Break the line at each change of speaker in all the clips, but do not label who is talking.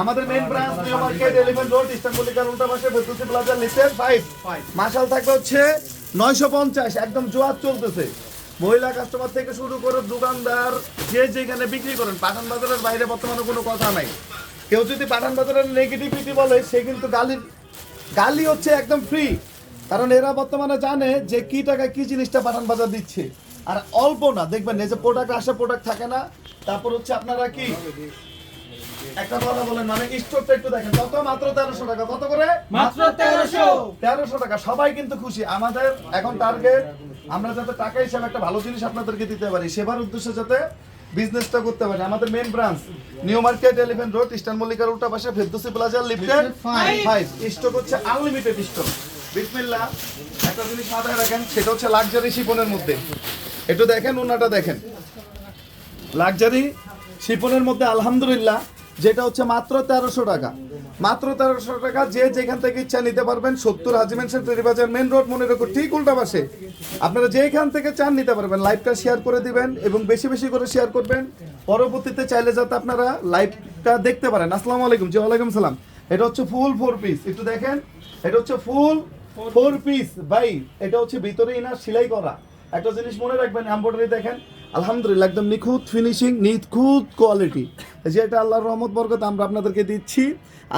আমাদের main branch new market elephant road উল্টা পাশে প্লাজা থাকবে হচ্ছে নয়শো পঞ্চাশ, একদম জোয়ার চলতেছে। মহিলা কাস্টমার থেকে শুরু করে দোকানদার, যে যেখানে বিক্রি করেন, পাঠান বাজারের বাইরে বর্তমানে কোনো কথা নাই। কেউ যদি পাঠান বাজারের নেগেটিভিটি বলে, সে কিন্তু গালির গালি হচ্ছে একদম ফ্রি কারণ এরা বর্তমানে জানে যে কি টাকায় কি জিনিসটা পাঠান বাজার দিচ্ছে। আর অল্প না, দেখবেন এই যে প্রোডাক্ট আসে প্রোডাক্ট থাকে না। তারপর হচ্ছে আপনারা কি? একটা কথা বলেন মানে স্টোরটা একটু দেখেন। কত মাত্র তেরোশো টাকা কত করে?
মাত্র 1300
তেরোশো টাকা। সবাই কিন্তু খুশি। আমাদের এখন টার্গেট আমরা যাতে টাকা হিসাবে একটা ভালো জিনিস আপনাদেরকে দিতে পারি সেবার উদ্দেশ্যে যাতে বিজনেসটা করতে পারি। আমাদের main branch new market elephant road eastern মল্লিকার উল্টা পাশে Ferdousi plaza lifted five stock হচ্ছে আনলিমিটেড স্টক বিসমিল্লাহ। একটা জিনিস মাথায় রাখেন সেটা হচ্ছে লাক্সারি শিপনের মধ্যে। একটু দেখেন ওনাটা দেখেন। লাক্সারি শিপনের মধ্যে আলহামদুলিল্লাহ যেটা হচ্ছে মাত্র তেরোশো টাকা। মাত্র তেরোশো টাকা, যে যেখান থেকে ইচ্ছা নিতে পারবেন, সত্তর হাজি মেনশন বাজার মেন রোড, মনে রাখো, ঠিক উল্টা পাশে। আপনারা যেখান থেকে চান নিতে পারবেন, লাইভটা শেয়ার করে দিবেন এবং বেশি বেশি করে শেয়ার করবেন। পরবর্তীতে চাইলে যাতে আপনারা লাইভটা দেখতে পারেন। আসসালামু আলাইকুম, জি, ওয়ালাইকুম সালাম। এটা হচ্ছে ফুল ফোর পিস একটু দেখেন, এটা হচ্ছে ফুল ফোর পিস ভাই, এটা হচ্ছে ভিতরে ইনার, সেলাই করা। একটা জিনিস মনে রাখবেন এমব্রয়ডারি দেখেন আলহামদুলিল্লাহ একদম নিখুঁত ফিনিশিং নিখুঁত কোয়ালিটি যেটা আল্লাহর রহমত বরকত আমরা আপনাদেরকে দিচ্ছি।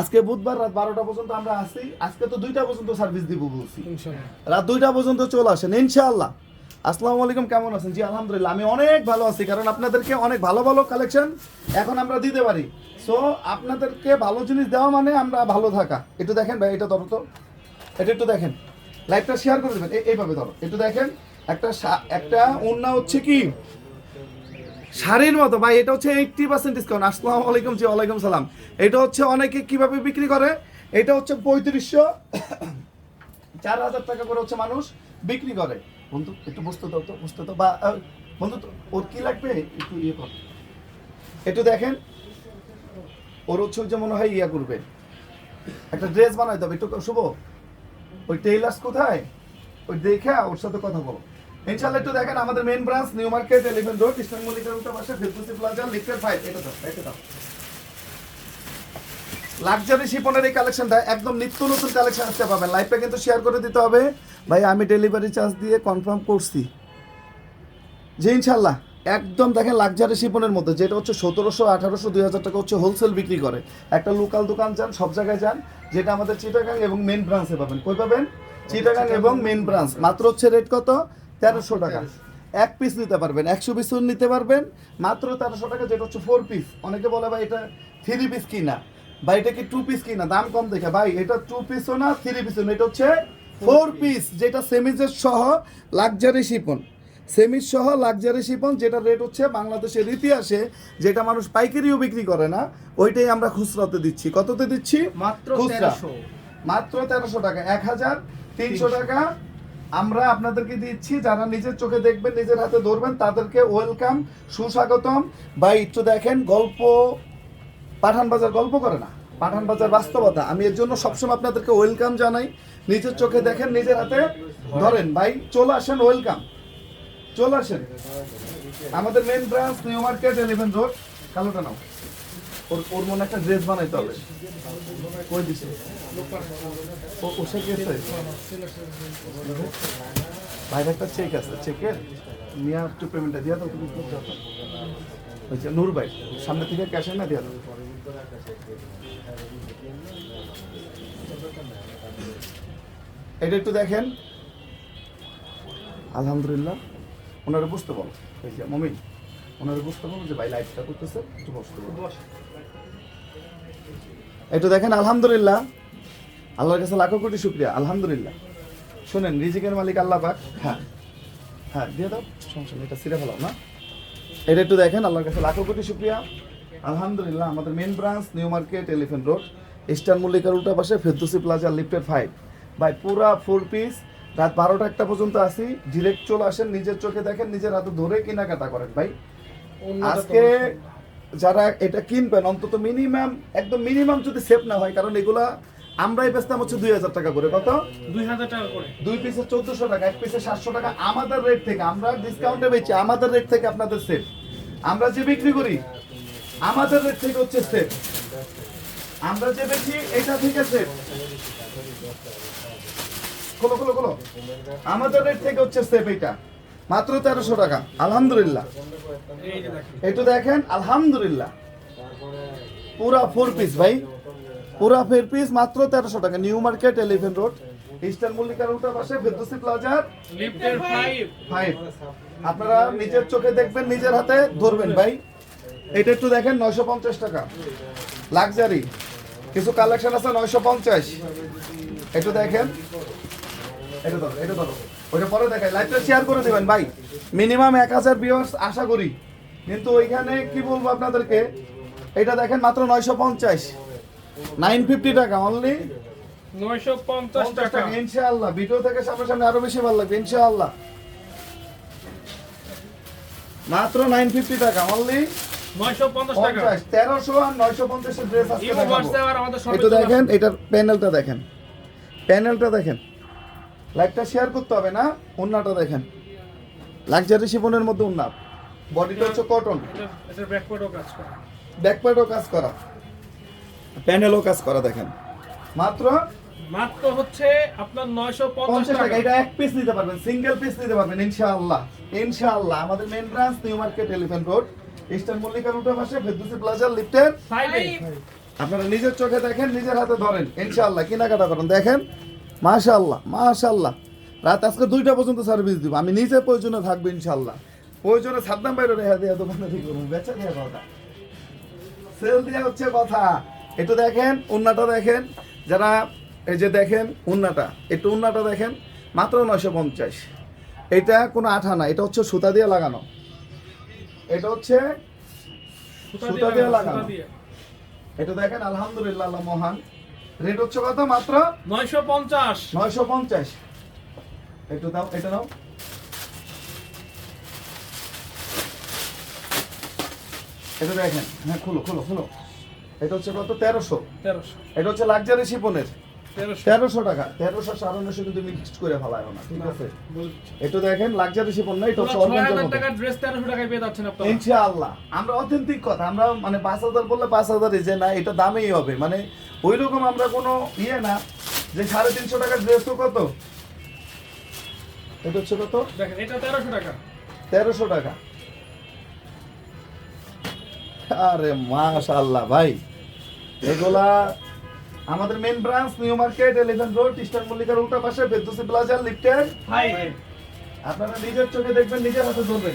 আজকে বুধবার রাত বারোটা পর্যন্ত আমরা আসি আজকে তো দুইটা পর্যন্ত সার্ভিস দিব বলছি। রাত দুইটা পর্যন্ত চলে আসেন ইনশাআল্লাহ। আসসালামু আলাইকুম কেমন আছেন? জি আলহামদুলিল্লাহ আমি অনেক ভালো আছি কারণ আপনাদেরকে অনেক ভালো ভালো কালেকশন এখন আমরা দিতে পারি। সো আপনাদেরকে ভালো জিনিস দেওয়া মানে আমরা ভালো থাকা। একটু দেখেন ভাই এটা ধরো তো। এটা একটু দেখেন। লাইভটা শেয়ার করে দেবেন। এইভাবে ধরো। একটু দেখেন। একটা একটা ওন্না হচ্ছে কি? শাড়ির মতো, ভাই, এটা হচ্ছে এইটটি পার্সেন্ট ডিসকাউন্ট আসসালামু আলাইকুম জি, ওয়ালাইকুম সালাম। এটা হচ্ছে অনেকে কীভাবে বিক্রি করে? এটা হচ্ছে পঁয়ত্রিশশো চার হাজার টাকা করে হচ্ছে মানুষ বিক্রি করে। বন্ধু, একটু বুঝতে দাও তো বুঝতে দাও। বা বন্ধু, ওর কি লাগবে? একটু ইয়ে কর। একটু দেখেন, ওর হচ্ছে যে মনে হয় ইয়া করবে। একটা ড্রেস বানাই দেবে একটু শুভ। ওই টেইলার্স কোথায়? ওই দেখে ওর সাথে কথা বলো। ইনশাআল্লাহ একটু দেখেন আমাদের main branch new market elephant road eastern মল্লিকার উল্টা পাশে ফেরদৌসি প্লাজা লিফটেড ফাইভ এটা দাও এটা দাও লাক্সারি শিপনের এই কালেকশনটা একদম নিত্য নতুন কালেকশন আসতে পাবেন লাইভটা কিন্তু শেয়ার করে দিতে হবে। ভাই আমি ডেলিভারি চার্জ দিয়ে কনফার্ম করছি। জি ইনশাল্লাহ একদম দেখেন লাক্সারি শিপনের মধ্যে যেটা হচ্ছে সতেরোশো আঠারোশো দুই হাজার টাকা হচ্ছে হোলসেল বিক্রি করে। একটা লোকাল দোকান যান সব জায়গায় যান যেটা আমাদের চিটাগাং এবং মেন ব্রাঞ্চে পাবেন। কই পাবেন? চিটাগাং এবং মেন ব্রাঞ্চ মাত্র হচ্ছে রেট কত? তেরোশো টাকা। এক পিস নিতে পারবেন একশো পিসও নিতে পারবেন। মাত্র তেরোশো টাকা যেটা হচ্ছে ফোর পিস অনেকে বলে ভাই এটা থ্রি পিস কিনা? বা এটা কি টু পিস কিনা? দাম কম দেখে। ভাই এটা টু পিসও না থ্রি পিসও না এটা হচ্ছে ফোর পিস যেটা সেমিজের সহ লাক্সারি শিপন। সেমিজ সহ লাক্সারি শিপন যেটা রেট হচ্ছে বাংলাদেশের ইতিহাসে যেটা মানুষ পাইকারিও বিক্রি করে না ওইটাই আমরা খুচরাতে দিচ্ছি। কততে দিচ্ছি?
মাত্র
খুচরা।
1300
মাত্র তেরোশো টাকা। এক হাজার তিনশো। টাকা আমরা আপনাদেরকে দিচ্ছি, যারা নিজের চোখে দেখবেন, নিজের হাতে ধরবেন, তাদেরকে ওয়েলকাম সুস্বাগতম। বা একটু দেখেন, গল্প, পাঠান বাজার গল্প করে না। পাঠান বাজার বাস্তবতা। আমি এর জন্য সবসময় আপনাদেরকে ওয়েলকাম জানাই। নিজের চোখে দেখেন, নিজের হাতে ধরেন। ভাই, চলে আসেন ওয়েলকাম চলে আসেন। আমাদের main branch new market elephant road কালোটা নাও ওর ওর মনে একটা ড্রেস বানাইতে হবে। কই দিছে? ও ওসে গেছে একটা চেক আছে চেকের নিয়ে একটু পেমেন্টটা দিয়া দাও তুমি হবে নূর ভাই সামনে থেকে ক্যাশে না দিয়া দাও। এটা একটু দেখেন। আলহামদুলিল্লাহ ওনারা বুঝতে পারো যে মমিন ওনারা বুঝতে পারো যে ভাই লাইফটা করতেছে একটু বসতে পারো একটু দেখেন আলহামদুলিল্লাহ আল্লাহর কাছে লাখো কোটি শুক্রিয়া আলহামদুলিল্লাহ। শোনেন রিজিকের মালিক আল্লাহ পাক। হ্যাঁ হ্যাঁ দিয়ে দাও সমস্যা নেই এটা সিরে ফেলাও না? এটা একটু দেখেন আল্লাহর কাছে লাখো কোটি শুক্রিয়া। আলহামদুলিল্লাহ আমাদের main branch new market elephant road eastern মল্লিকার উল্টা পাশে ফেরদৌসি প্লাজা লিফটেড ফাইভ ভাই পুরা ফোর পিস রাত বারোটা একটা পর্যন্ত আসি ডিরেক্ট চলে আসেন নিজের চোখে দেখেন নিজের হাতে ধরে কেনাকাটা করেন ভাই। আজকে যারা এটা কিনবেন অন্তত মিনিমাম একদম মিনিমাম যদি সেভ না হয় কারণ এগুলা আমরাই বেচতাম হচ্ছে দুই হাজার টাকা করে। কত?
দুই হাজার টাকা করে।
দুই পিসে চোদ্দশো টাকা এক পিসে সাতশো টাকা। আমাদের রেট থেকে আমরা ডিসকাউন্টে বেচি আমাদের রেট থেকে আপনাদের সেভ আমরা যে বিক্রি করি আমাদের রেট থেকে হচ্ছে সেট আমরা যে বেশি এটা থেকে সেট খোলো খোলো খোলো। আমাদের রেট থেকে হচ্ছে সেপ এটা মাত্র তেরোশো টাকা। আলহামদুলিল্লাহ।
এই যে দেখেন।
একটু দেখেন আলহামদুলিল্লাহ। পুরা ফোর পিস ভাই। পুরা ফোর পিস মাত্র তেরোশো টাকা। New market elephant road eastern মল্লিকার উল্টা পাশে ফেরদৌসি প্লাজার
ফাইভ
আপনারা নিজের চোখে দেখবেন নিজের হাতে ধরবেন ভাই। এটা একটু দেখেন নয়শো পঞ্চাশ টাকা। লাক্সারি কিছু কালেকশন আছে নয়শো পঞ্চাশ। একটু দেখেন। এটা ধরো এটা ধরো। ওইটা পরে দেখাই। লাইভটা শেয়ার করে দিবেন ভাই। মিনিমাম এক হাজার ভিউয়ার্স আশা করি। কিন্তু ওইখানে কি বলব আপনাদেরকে? এটা দেখেন মাত্র নয়শো পঞ্চাশ। নাইন ফিফটি টাকা অনলি
নয়শো পঞ্চাশ টাকা।
ইনশাআল্লাহ। ভিডিও থেকে সামনে সামনে আরও বেশি ভালো লাগবে ইনশাআল্লাহ। মাত্র নাইন ফিফটি টাকা অনলি তেরোশো আর নয়শো পঞ্চাশের ড্রেস
সঙ্গে
একটু দেখেন এটার প্যানেলটা দেখেন। প্যানেলটা দেখেন। লাইকটা শেয়ার করতে হবে না উন্নাটা দেখেন। লাক্সারি শিপনের মধ্যে উন্না। বডিটা হচ্ছে কটন
এটা ব্যাকওয়ার্ডও কাজ করে।
ব্যাকপ্যাডও কাজ করা। প্যানেলও কাজ করা দেখেন। মাত্র
মাত্র হচ্ছে আপনার নয়শো পঞ্চাশ
পঞ্চাশ টাকা।
টাকা।
এটা এক পিস নিতে পারবেন সিঙ্গেল পিস নিতে পারবেন ইনশাআল্লাহ ইনশাআল্লাহ। আমাদের main branch new market elephant road eastern মল্লিকার উঠে পাশে ফেরদৌসি প্লাজার লিফটের
ফাইভ
আপনারা নিজের চোখে দেখেন নিজের হাতে ধরেন ইনশাআল্লাহ কেনাকাটা করেন। দেখেন মাশাআল্লাহ মাশাআল্লাহ। রাত আজকে দুইটা পর্যন্ত সার্ভিস দিব। আমি নিজে প্রয়োজনে থাকব ইনশাআল্লাহ। প্রয়োজনে সাদ্দাম বাইরে রেখা দিয়ে দোকানে ঠিক করব বেচা দিয়ে কথা। সেল দিয়ে হচ্ছে কথা। একটু দেখেন উন্নাটা দেখেন। যারা এই যে দেখেন উন্নাটা একটু উন্নাটা দেখেন মাত্র নয়শো পঞ্চাশ। এটা কোনো আঠা না এটা হচ্ছে সুতা দিয়ে লাগানো। এটা হচ্ছে সুতা দিয়ে লাগানো। এটা দেখেন আলহামদুলিল্লাহ আল্লাহ মহান। রেট হচ্ছে কত মাত্র?
নয়শো পঞ্চাশ।
নয়শো পঞ্চাশ। একটু দাও এটা নাও এটা দেখেন হ্যাঁ খুলো খুলো খুলো। এটা হচ্ছে কত? তেরোশো।
তেরোশো।
এটা হচ্ছে লাক্সারি শিপনের।
তেরোশো।
টাকা। তেরোশো সাড়ে নশো কিন্তু মিক্সড করে ফেলায় না ঠিক আছে? একটু দেখেন লাক্সারি শিপন না এটা হচ্ছে অর্গানজার
হাজার ড্রেস তেরোশো টাকায় পেয়ে যাচ্ছেন আপনারা
ইনশাআল্লাহ। আমরা অথেন্টিক কথা আমরা মানে পাঁচ হাজার বললে পাঁচ হাজারই যে না এটা দামেই হবে। মানে ওই রকম আমরা কোনো ইয়ে না যে সাড়ে তিনশো টাকার ড্রেসও কত? এটা হচ্ছে কত?
দেখেন এটা তেরোশো টাকা।
তেরোশো টাকা। আরে মাশাআল্লাহ ভাই। এগুলা আমাদের main branch new market elephant road eastern মল্লিকার উল্টা পাশে ফেরদৌসি প্লাজার লিফটের আপনারা নিজের চোখে দেখবেন নিজের হাতে ধরবেন।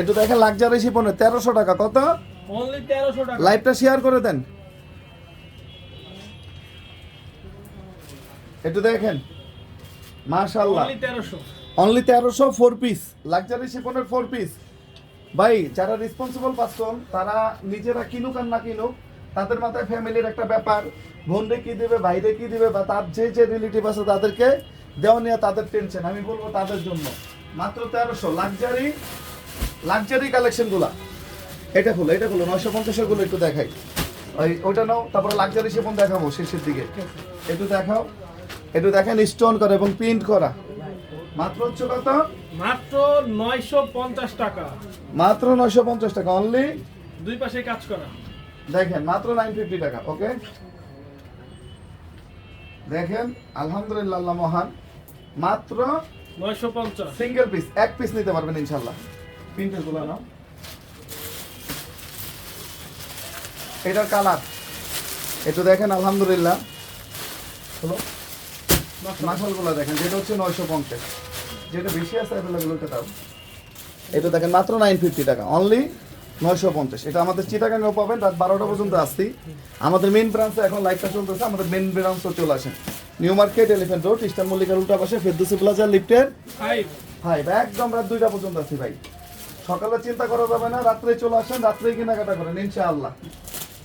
একটু দেখেন লাক্সারি শিপনের তেরোশো টাকা কত? লাইভটা শেয়ার করে দেন। একটু দেখেন।
তেরোশো।
অনলি তেরোশো ফোর পিস লাক্সারি শিপনের ফোর পিস ভাই যারা রেসপন্সিবল পারসন তারা নিজেরা কিনুক আর না কিনুক তাদের মাথায় ফ্যামিলির একটা ব্যাপার। বোনরে কি দিবে বাইরে কি দিবে বা তার যে যে রিলেটিভ আছে তাদেরকে দেওয়া নিয়ে তাদের টেনশন আমি বলব তাদের জন্য। মাত্র তেরোশো। লাক্সারি লাক্সারি কালেকশনগুলা এটা খুলো এটা খুলো নয়শো পঞ্চাশেরগুলো একটু দেখাই। ওই ওইটা নাও তারপরে লাক্সারি শিপন দেখাবো শেষের দিকে। একটু দেখাও। একটু দেখেন স্টোন করা এবং প্রিন্ট করা। মাত্র হচ্ছে কত?
মাত্র নয়শো পঞ্চাশ টাকা।
মাত্র নয়শো পঞ্চাশ টাকা অনলি
দুই পাশে কাজ করা।
দেখেন মাত্র নাইন ফিফটি টাকা ওকে দেখেন আলহামদুলিল্লাহ আল্লাহ মহান। মাত্র
নয়শো পঞ্চাশ।
সিঙ্গেল পিস এক পিস নিতে পারবেন ইনশাল্লাহ প্রিন্টেরগুলো নাও। এটার কালার একটু দেখেন আলহামদুলিল্লাহ। হলো মাসালগুলো দেখেন যেটা হচ্ছে নয়শো পঞ্চাশ। যেটা বেশি আছে অ্যাভেলেবল দাও। এটা দেখেন মাত্র নাইন ফিফটি টাকা অনলি নয়শো পঞ্চাশ। এটা আমাদের চিটাগাঙ্গেও পাবেন রাত বারোটা পর্যন্ত আসছি। আমাদের মেন ব্রাঞ্চে এখন লাইফটা চলতেছে আমাদের মেন ব্রাঞ্চও চলে আসেন। New market elephant road eastern মল্লিকার উল্টা পাশে ফেরদুসি প্লাজা লিফটের ভাই একদম রাত দুইটা পর্যন্ত আছি ভাই। সকালে চিন্তা করা যাবে না রাত্রে চলে আসেন রাত্রে কেনাকাটা করেন ইনশাআল্লাহ।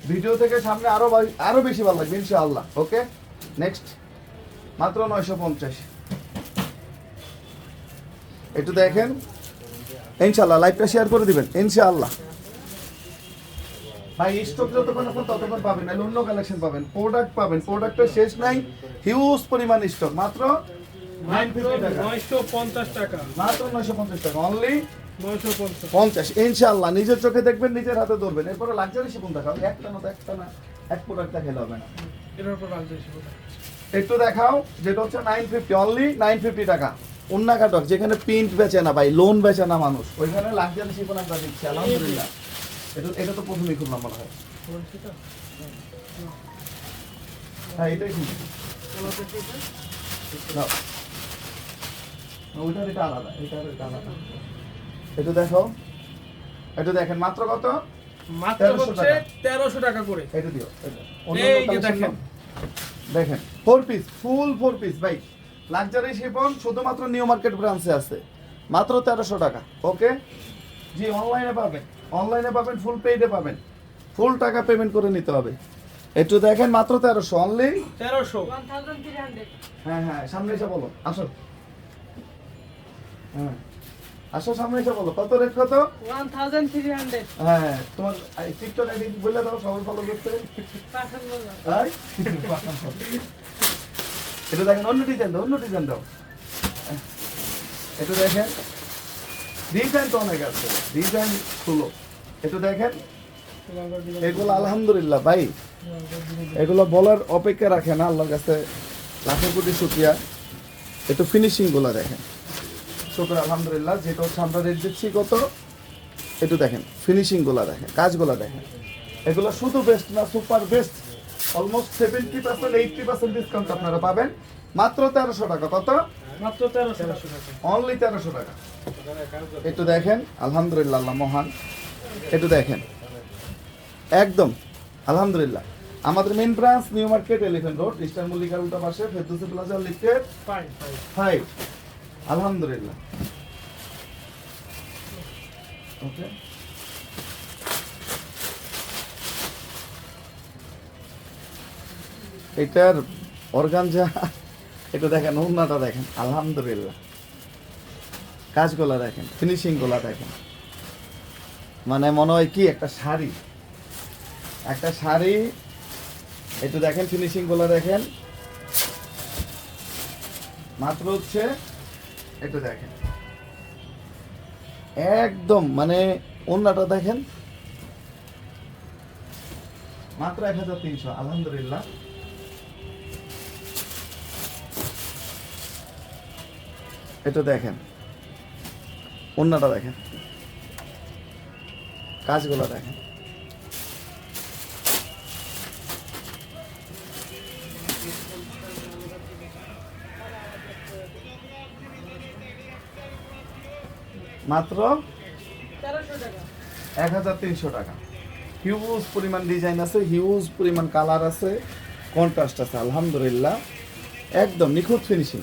ভিডিও থেকে সামনে আরও বা- আরও বেশি ভালো লাগবে ইনশাআল্লাহ ওকে নেক্সট মাত্র নয়শো পঞ্চাশ। একটু দেখেন। ইনশাআল্লাহ লাইভটা শেয়ার করে দিবেন ইনশাআল্লাহ। ভাই স্টক যতক্ষণ এখন ততক্ষণ পাবেন নাহলে অন্য কালেকশন পাবেন। প্রোডাক্ট পাবেন প্রোডাক্টের শেষ নাই হিউজ পরিমাণ স্টক মাত্র
পঞ্চাশ টাকা।
মাত্র নয়শো পঞ্চাশ টাকা। অনলি
নয়শো পঞ্চাশ।
পঞ্চাশ। ইনশাল্লাহ নিজের চোখে দেখবেন নিজের হাতে ধরবেন। এরপরে লাক্সারি শিপুন দেখাও। একটা না একটা না এক প্রোডাক্ট দেখালে হবে না। একটু দেখাও যেটা হচ্ছে nine fifty only nine fifty টাকা। কাটক যেখানে প্রিন্ট বেচে না ভাই লোন বেচে না মানুষ। ওইখানে লাক্সারি আমরা দিচ্ছি আলহামদুলিল্লাহ। এটা এটা তো প্রথমেই খুললাম মনে হয়। হ্যাঁ এটাই খুলছি ওইটার এটা আলাদা এটার এটা আলাদা। একটু দেখো একটু দেখেন মাত্র কত?
মাত্র হচ্ছে
টাকা।
করে।
এটা দিও
এই যে দেখেন।
দেখেন four piece full four piece ভাই। লাক্সারি শিপন শুধুমাত্র নিউ মার্কেট ব্রাঞ্চে আছে। মাত্র তেরোশো টাকা। ওকে জি অনলাইনে পাবেন। অনলাইনে পাবেন ফুল পেইডে পাবেন। ফুল টাকা পেমেন্ট করে নিতে হবে। একটু দেখেন মাত্র তেরোশো। অনলি
তেরোশো।
হ্যাঁ হ্যাঁ সামনে এসে বলো। আসো। হ্যাঁ। আসো সামনে এসে বলো। কত রেট কত?
1300
হ্যাঁ তোমার টিকটক আইডি বলে দাও সবাই ফলো করতে। তাই এটা দেখেন, অন্য ডিজাইন দাও, অন্য ডিজাইন দাও। এটা দেখেন ডিজাইন তো অনেক আছে ডিজাইন খুলো। একটু দেখেন, এগুলো আলহামদুলিল্লাহ, ভাই। এগুলো বলার অপেক্ষা রাখে না আল্লাহর কাছে লাখের কোটি শুক্রিয়া। একটু ফিনিশিংগুলো দেখেন। শুক্র, আলহামদুলিল্লাহ, যেটা হচ্ছে আমরা রেট দিচ্ছি কত? একটু দেখেন ফিনিশিংগুলা দেখেন, কাজগুলো দেখেন। এগুলো শুধু বেস্ট না super best almost seventy percent eighty percent discount আপনারা পাবেন। মাত্র তেরোশো টাকা। কত?
মাত্র তেরোশো টাকা।
অনলি তেরোশো টাকা। একটু দেখেন। আলহামদুলিল্লাহ আল্লাহ মহান। একটু দেখেন। একদম। আলহামদুলিল্লাহ। আমাদের main branch new market elephant road eastern মল্লিকার উল্টা পাশে Ferdousi plaza lifted
fine
five আলহামদুলিল্লাহ। ওকে এটার অর্গানজা এটা দেখেন উন্নাটা দেখেন, আলহামদুলিল্লাহ। কাজগুলা দেখেন ফিনিশিংগুলা দেখেন। মানে মনে হয় কি, একটা শাড়ি। একটা শাড়ি, একটু দেখেন ফিনিশিংগুলা দেখেন। মাত্র হচ্ছে একটু দেখেন। একদম মানে অন্যটা দেখেন। মাত্র এক হাজার তিনশো, আলহামদুলিল্লাহ। একটু দেখেন। অন্যটা দেখেন। কাজগুলো দেখেন। মাত্র এক হাজার তিনশো টাকা। হিউজ পরিমাণ ডিজাইন আছে হিউজ পরিমাণ কালার আছে কন্ট্রাস্ট আছে, আলহামদুলিল্লাহ। একদম নিখুঁত ফিনিশিং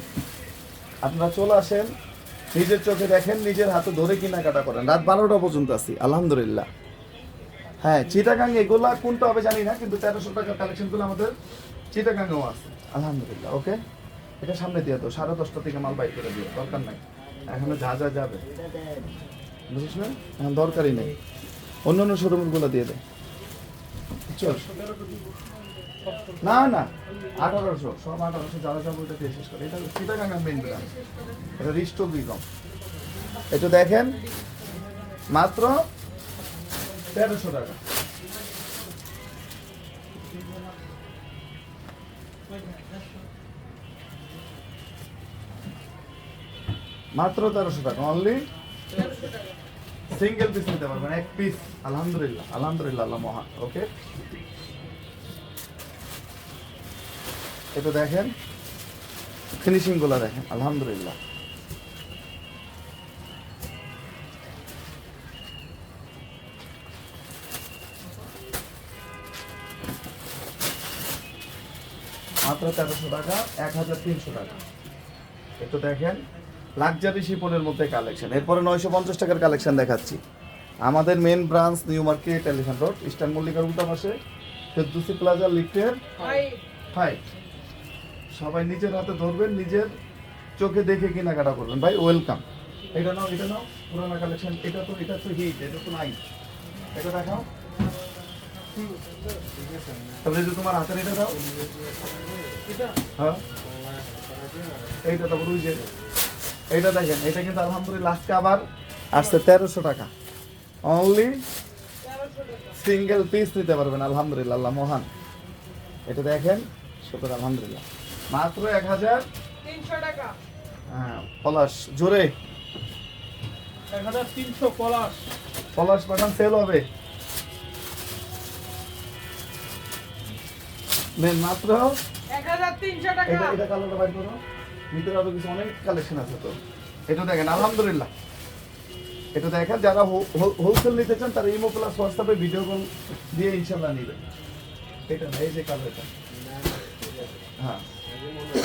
আপনারা চলে আসেন, নিজের চোখে দেখেন, নিজের হাতে ধরে কেনাকাটা করেন। রাত বারোটা পর্যন্ত আছি, আলহামদুলিল্লাহ। হ্যাঁ চিটাগাং এগুলা কোনটা হবে জানি না, কিন্তু তেরোশো টাকার কালেকশনগুলো আমাদের চিটাগাংও আছে। আলহামদুলিল্লাহ ওকে এটা সামনে দিয়ে দাও, সাড়ে দশটা থেকে মাল বাইক করে দিও, দরকার নাই। এখনও যা যা যাবে। বুঝিস না? এখন দরকারই নেই। অন্য অন্য শোরুমগুলো দিয়ে দে। চল। না না, আঠারোশো, সব আঠারোশো যারা ওটা দিয়ে শেষ করে। এটা চিটাগাঙ্গা মেন এটা রিস্টো বিকম একটু দেখেন, মাত্র তেরোশো টাকা। মাত্র তেরোশো টাকা অনলি সিঙ্গেল পিস নিতে পারবেন, এক পিস আলহামদুলিল্লাহ আলহামদুলিল্লাহ, আল্লাহ ওকে এটা দেখেন ফিনিশিংগুলো দেখেন আলহামদুলিল্লাহ। মাত্র তেরোশো টাকা এক হাজার তিনশো টাকা। একটু দেখেন লাক্সারি শিপনের মধ্যে কালেকশন এরপরে নয়শো পঞ্চাশ টাকার কালেকশন দেখাচ্ছি। আমাদের main branch new market elephant road eastern মল্লিকার উল্টা পাশে ফেরদুসি প্লাজা লিফটের হাই সবাই নিজের হাতে ধরবেন, নিজের চোখে দেখে কেনাকাটা করবেন। ভাই ওয়েলকাম এটা নাও এটা নাও, পুরানো কালেকশন এটা তো এটা তো হিট এটা তো নাই এটা দেখাও। তারপরে যে তোমার হাতের এটা দাও। হ্যাঁ। এইটা তারপর ওই যে, এইটা দেখেন, এটা কিন্তু আলহামদুলিল্লাহ আজকে আবার আসছে তেরোশো টাকা। অনলি সিঙ্গেল পিস নিতে পারবেন, আলহামদুলিল্লাহ, আল্লাহ মহান। এটা দেখেন শুক্র আলহামদুলিল্লাহ। মাত্র এক হাজার?
তিনশো টাকা।
হ্যাঁ, পলাশ জোরে।
এক হাজার তিনশো পলাশ।
পলাশ পাঠান সেল হবে। নেন মাত্র।
এক হাজার তিনশো টাকা।
এটা এটা কালারটা বাইর করো। ভিতরে আরও কিছু অনেক কালেকশন আছে তো। এটা দেখেন আলহামদুলিল্লাহ। এটা দেখেন যারা হোলসেল নিতে চান তারা ইমো প্লাস হোয়াটসঅ্যাপে ভিডিও কল দিয়ে ইনশাল্লাহ নেবেন। এটা না এই যে কালারটা হ্যাঁ।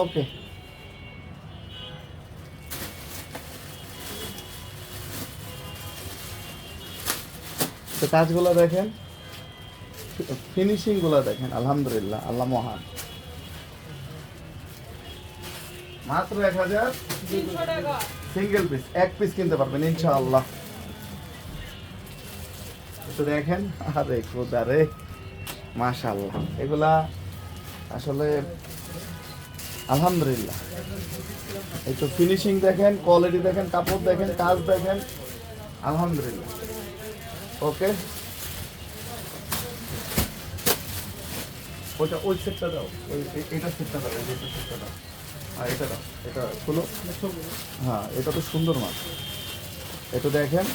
ওকে তো কাজগুলো দেখেন ফিনিশিংগুলো দেখেন, আলহামদুলিল্লাহ, আল্লাহ মহান। মাত্র এক হাজার সিঙ্গেল পিস এক পিস কিনতে পারবেন, ইনশাআল্লাহ। তো দেখেন, আরে খোদা রে, মাশাআল্লাহ। এগুলা আসলে, আলহামদুলিল্লাহ। এই তো ফিনিশিং দেখেন কোয়ালিটি দেখেন, কাপড় দেখেন, কাজ দেখেন, আলহামদুলিল্লাহ। ওকে? ওইটা, ওই সেটটা দাও। ওই এটা সেটটা দাও এটা সেটটা দাও। হ্যাঁ এটা দাও, এটা খুলো। হ্যাঁ এটা তো সুন্দর মাছ এটা দেখেন।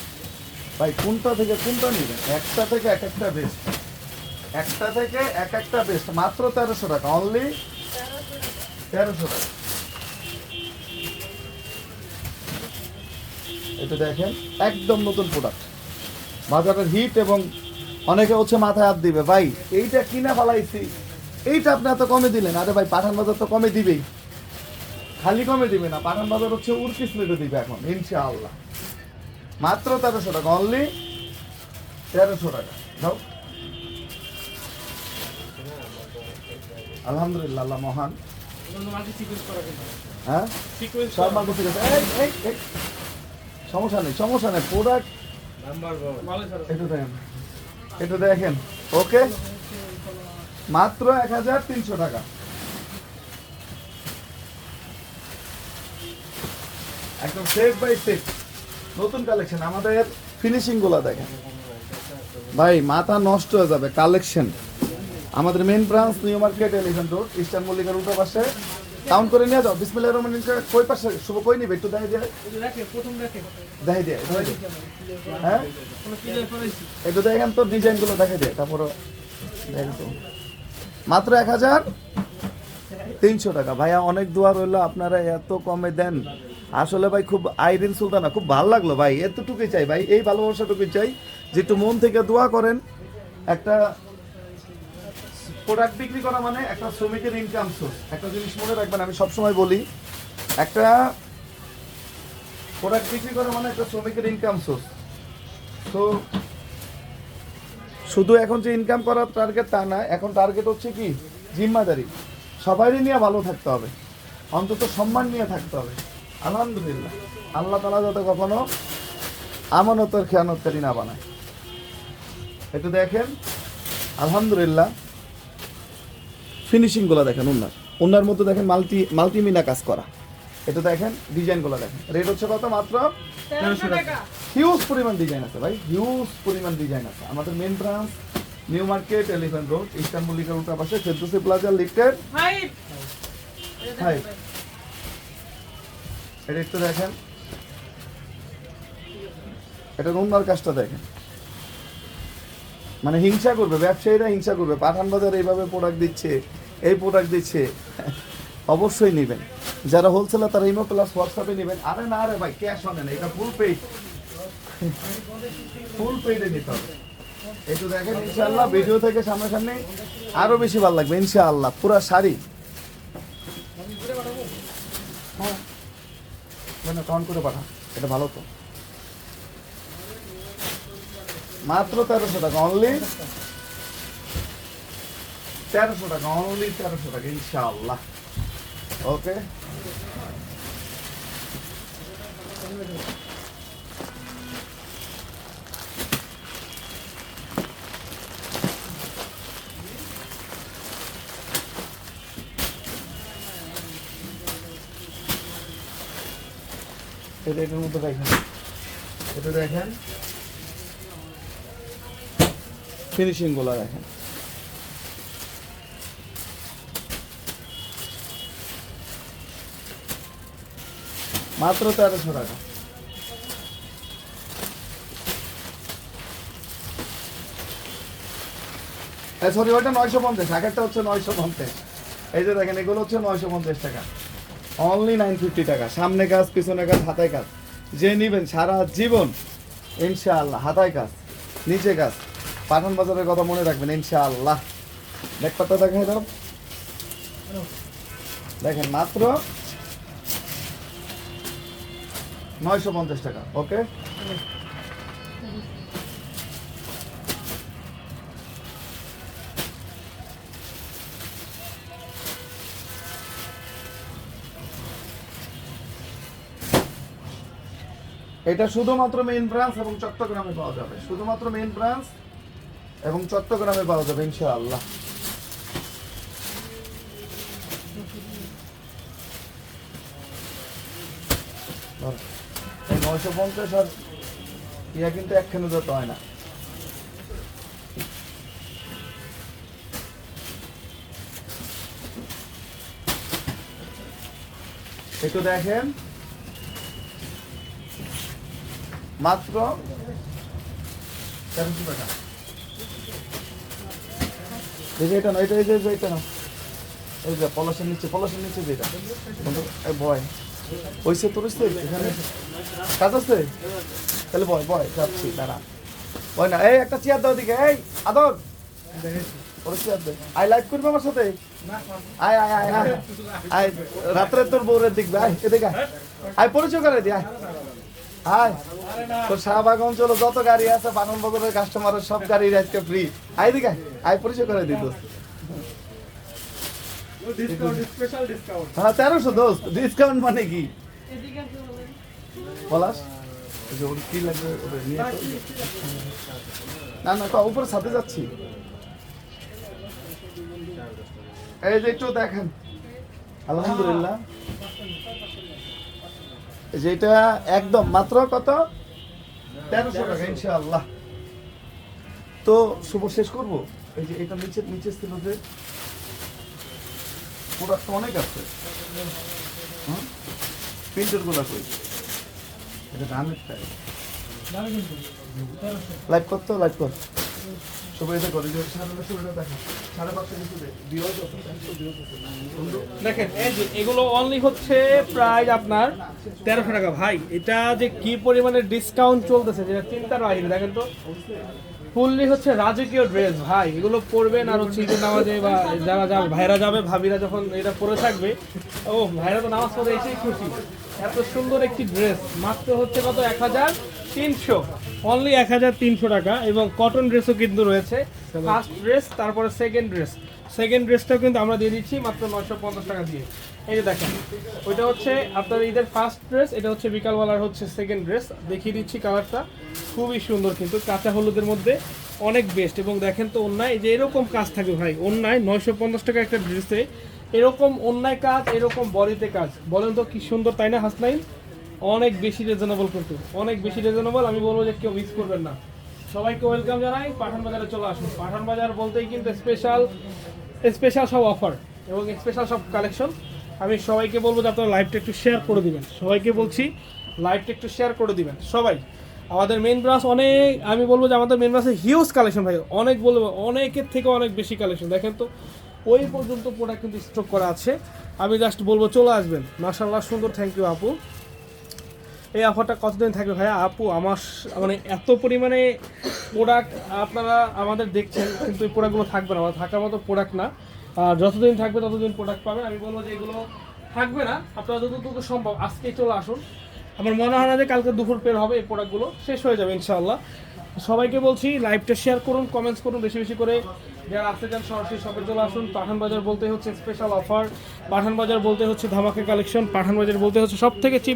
ভাই, কোনটা থেকে কোনটা নেবেন? একটা থেকে এক একটা বেস্ট। একটা থেকে এক একটা বেস্ট মাত্র তেরোশো টাকা অনলি তেরোশো টাকা। এটা দেখেন, একদম নতুন প্রোডাক্ট বাজারের হিট এবং অনেকে হচ্ছে মাথায় হাত দিবে, ভাই, এইটা কিনা ফেলাইছি। এইটা আপনি এত কমে দিলেন। আরে ভাই, পাঠান বাজার তো কমে দিবেই। খালি কমে দিবে না, পাঠান বাজার হচ্ছে উর্কিস রেটে দিবে এখন, ইনশাআল্লাহ। মাত্র তেরোশো টাকা অনলি তেরোশো টাকা। যাও। আলহামদুলিল্লাহ আল্লাহ মহান। হ্যাঁ? সব মাল ঠিক আছে। সমস্যা নেই সমস্যা নেই। প্রোডাক্ট। একটু দেখেন। ওকে মাত্র এক হাজার তিনশো টাকা। একদম সেট বাই সেট নতুন কালেকশন আমাদের ফিনিশিংগুলা দেখেন। ভাই মাথা নষ্ট হয়ে যাবে। কালেকশন আমাদের main branch new market elephant road eastern মল্লিকার উল্টো পাশে। কাউন্ট করে নিয়ে যাও বিসমিল্লাহ রহমান কই পাশে? শুভ কই নিবে? একটু দিয়ে।
দেখে, দেখে।
দেখাই দিয়ে। হ্যাঁ। একটু দেখেন তো ডিজাইনগুলো দেখে দে তারপরে মাত্র এক হাজার তিনশো টাকা। ভাইয়া অনেক দোয়া রইল আপনারা এত কমে দেন। আসলে ভাই খুব আইরিন সুলতানা খুব ভালো লাগল ভাই এতটুকুই চাই ভাই এই ভালোবাসাটুকুই চাই যে একটু মন থেকে দোয়া করেন একটা প্রোডাক্ট বিক্রি করা মানে একটা শ্রমিকের ইনকাম সোর্স একটা জিনিস মনে রাখবেন, আমি সবসময় বলি, একটা প্রোডাক্ট বিক্রি করা মানে একটা শ্রমিকের ইনকাম সোর্স তো শুধু এখন যে ইনকাম করার টার্গেট তা না, এখন টার্গেট হচ্ছে কি? জিম্মাদারি। সবারই নিয়ে ভালো থাকতে হবে। অন্তত সম্মান নিয়ে থাকতে হবে। আলহামদুলিল্লাহ। আল্লাহ তালা যাতে কখনো আমানতের খেয়ানতকারী না বানায়। একটু দেখেন। আলহামদুলিল্লাহ। ফিনিশিংগুলো দেখেন ওনার ওনার মধ্যে দেখেন মাল্টি মাল্টিমিনা কাজ করা। এটা দেখেন ডিজাইনগুলো দেখেন। রেট হচ্ছে কত মাত্র? হিউজ পরিমাণ ডিজাইন আছে ভাই হিউজ পরিমাণ ডিজাইন আছে। আমাদের main branch new market elephant road eastern মল্লিকার উল্টা পাশে ফেরদৌসি প্লাজা লিফটেড. এটা একটু দেখেন। এটা রুমনার কাজটা দেখেন। মানে হিংসা করবে ব্যবসায়ীরা হিংসা করবে। পাঠান বাজার এইভাবে প্রোডাক্ট দিচ্ছে। এই প্রোডাক্ট দিচ্ছে, অবশ্যই নেবেন। যারা হোলসেলার তারা ইমো প্লাস হোয়াটসঅ্যাপে নেবেন। আরে না আরে ভাই ক্যাশ অনে না, এটা ফুল পেইড ফুল পেইডে নিতে হবে। একটু দেখেন, ইনশাআল্লাহ ভিডিও থেকে সামনাসামনি আরও বেশি ভালো লাগবে, ইনশাআল্লাহ। পুরা শাড়ি। মানে কাউন্ট করে পাঠা এটা ভালো তো। মাত্র তেরোশো টাকা অনলি তেরোশো টাকা অনলি তেরোশো টাকা ইনশাআল্লাহ ওকে এটা এটার মধ্যে দেখেন। এটা দেখেন। ফিনিশিংগুলো দেখেন। মাত্র তেরোশো টাকা। সরি ওইটা নয়শো পঞ্চাশ, আগেরটা হচ্ছে নয়শো পঞ্চাশ। এই যে দেখেন, এগুলো হচ্ছে নয়শো পঞ্চাশ টাকা। অনলি নাইন ফিফটি টাকা, সামনে কাজ, পিছনে কাজ, হাতায় কাজ। যে নিবেন সারা জীবন, ইনশাআল্লাহ, হাতায় কাজ, নিচে কাজ। পাঠান বাজারের কথা মনে রাখবেন, ইনশাআল্লাহ। দেখ পাতা দেখাই দাও দেখেন, মাত্র নয়শো পঞ্চাশ টাকা, ওকে? এটা শুধুমাত্র মেইন ব্রাঞ্চ এবং চট্টগ্রামে পাওয়া যাবে। শুধুমাত্র মেইন ব্রাঞ্চ এবং চট্টগ্রামে পাওয়া যাবে, ইনশাআল্লাহ। নয়শো পঞ্চাশ আর ইয়া কিন্তু একখানে যত হয় না। একটু দেখেন। মাত্র এটা না, এটা এই যে এই যে পলাশের নিচে পলাশের নিচে যেটা বন্ধু বয় তোর? এখানে। কাজ আছে? তাহলে বয় বয়, যাচ্ছি, দাঁড়া। বয় না, এই একটা চেয়ার দাও দিকে এই, আদর। ওর চেয়ার দে। আই করবে আমার সাথে? আয় আয় আয় আয়। আয়, রাত্রে তোর বউরের দেখবে, আয়, এদিকে আয়। পরিচয় করে দি, আয়। আয়। তোর শাহবাগ অঞ্চলে যত গাড়ি আছে, বানন বাজারের কাস্টমারের সব গাড়ির আজকে ফ্রি আয় দিকে আয়। পরিচয় করে দিত হ্যাঁ তেরোশো দোস্ত। ডিসকাউন্ট মানে কি। পলাশ? কি লাগবে। না না তো উপরে সাথে যাচ্ছি। এই যে একটু দেখেন। আলহামদুলিল্লাহ। এই যে এটা একদম মাত্র কত? তেরোশো টাকা ইনশাআল্লাহ। তো শুভ শেষ করব। এই যে এটা নিচে নিচে ছিল যে প্রোডাক্ট অনেক আছে। প্রিন্টারগুলা কই? এটা দামের টাই
দামে কিন্তু
লাইভ করতো? লাইভ কর। সবাই এটা করে যে সাড়ে পাঁচশো দিও দিও
দেখেন, এই যে এগুলো অনলি হচ্ছে প্রায় আপনার তেরোশো টাকা। ভাই, এটা যে কি পরিমাণে ডিসকাউন্ট চলতেছে, যেটা চিন্তার বাইরে দেখেন তো। ফুললি হচ্ছে রাজকীয় ড্রেস ভাই। এগুলো পরবেন আর হচ্ছে ঈদের নামাজে বা যারা যাবে, ভাইরা যাবে, ভাবিরা যখন এটা পরে থাকবে, ও, ভাইরা তো নামাজ পড়ে এসেই খুশি। এত সুন্দর একটি ড্রেস মাত্র হচ্ছে কত? এক হাজার তিনশো। অনলি এক হাজার তিনশো টাকা এবং কটন ড্রেসও কিন্তু রয়েছে। ফার্স্ট ড্রেস তারপরে সেকেন্ড ড্রেস সেকেন্ড ড্রেসটাও কিন্তু আমরা দিয়ে দিচ্ছি, মাত্র নয়শো পঞ্চাশ টাকা দিয়ে। এই যে দেখেন, ওইটা হচ্ছে আপনার ঈদের ফার্স্ট ড্রেস এটা হচ্ছে বিকালবেলার হচ্ছে সেকেন্ড ড্রেস দেখিয়ে দিচ্ছি কালারটা খুবই সুন্দর কিন্তু, কাঁচা হলুদের মধ্যে অনেক বেস্ট এবং দেখেন তো অন্যায় যে এরকম কাজ থাকবে ভাই, অন্যায় নয়শো পঞ্চাশ টাকা একটা ড্রেসে এরকম অন্যায় কাজ, এরকম বডিতে কাজ। বলেন তো কি সুন্দর, তাই না, হাসনাইন? অনেক বেশি রিজনেবল কিন্তু, অনেক বেশি রিজনেবল আমি বলব যে কেউ মিস করবেন না। সবাইকে ওয়েলকাম জানাই, পাঠান বাজারে চলে আসুন। পাঠান বাজার বলতেই কিন্তু স্পেশাল স্পেশাল সব অফার এবং স্পেশাল সব কালেকশন আমি সবাইকে বলব যে আপনারা লাইভটা একটু শেয়ার করে দিবেন। সবাইকে বলছি লাইভটা একটু শেয়ার করে দিবেন। সবাই, আমাদের মেন ব্রাঞ্চ অনেক, আমি বলব যে আমাদের মেন ব্রাঞ্চে হিউজ কালেকশন ভাই। অনেক বলব, অনেকের থেকে অনেক বেশি কালেকশন দেখেন তো, ওই পর্যন্ত প্রোডাক্ট কিন্তু স্টক করা আছে। আমি জাস্ট বলব, চলে আসবেন। মাশাল্লাহ সুন্দর থ্যাংক ইউ আপু। এই অফারটা কতদিন থাকবে ভাইয়া? আপু, আমার মানে এত পরিমাণে প্রোডাক্ট আপনারা আমাদের দেখছেন, কিন্তু এই প্রোডাক্টগুলো থাকবে না। আমার থাকার মতো প্রোডাক্ট না। আর যতদিন থাকবে ততদিন প্রোডাক্ট পাবেন আমি বলব যে এগুলো থাকবে না। আপনারা যতটুকু সম্ভব আজকেই চলে আসুন। আমার মনে হয় না যে কালকে দুপুর পের হবে এই প্রোডাক্টগুলো শেষ হয়ে যাবে ইনশাআল্লাহ। সবাইকে বলছি লাইভটা শেয়ার করুন কমেন্টস করুন, বেশি বেশি করে। যারা আসতে চান, সরাসরি শপে চলে আসুন। পাঠান বাজার বলতে হচ্ছে স্পেশাল অফার পাঠান বাজার বলতে হচ্ছে ধামাকা কালেকশন পাঠান বাজার বলতে হচ্ছে সব থেকে চিপ